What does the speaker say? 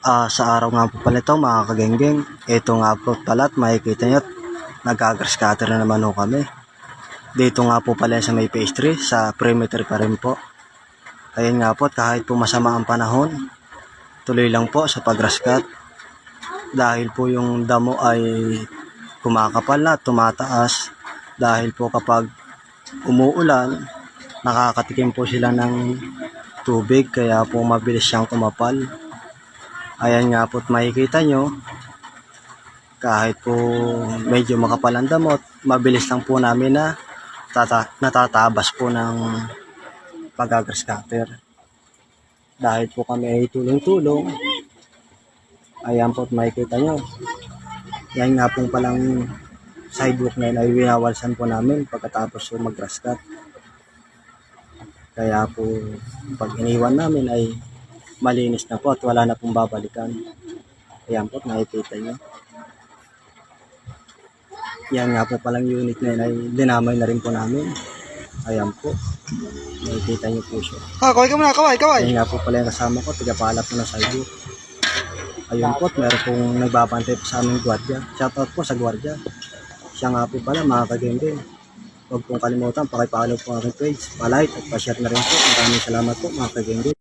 Ah, sa araw nga po pala ito mga kagenggeng, ito nga po pala at makikita nyo, nag-grass cutter na naman ho kami. Dito nga po pala sa may pastry, sa perimeter pa rin po. Ayun nga po, kahit po masama ang panahon, tuloy lang po sa pag-grass cut. Dahil po yung damo ay kumakapal na, tumataas. Dahil po kapag umuulan, nakakatikim po sila ng tubig, kaya po mabilis siyang kumapal. Ayan nga po't makikita nyo, kahit po medyo makapal ang damot, mabilis lang po namin na tata natatabas po ng pagagas cutter. Dahil po kami ay tulong-tulong, ayan po't makikita nyo. Yan nga pong palang sidewalk na yun ay winawalsan po namin pagkatapos po mag-grass cut. Kaya po pag iniwan namin ay malinis na po at wala na pong babalikan. Ayan po, nakikita nyo. Yan nga po palang unit na yun ay dinamay na rin po namin. Ayan po. Nakikita nyo po siya. Ah, kaway ka muna, kaway, kaway. Ayan nga po pala yung kasama ko, tigapala po na sidewalk. Ayun po, at meron pong nagbabantay po sa aming gwardiya. Shoutout po sa gwardiya. Siya nga po pala, mga kagende. Huwag pong kalimutan, pakipollow po ang aking page, palike at pa-share na rin po. Maraming salamat po mga kagende.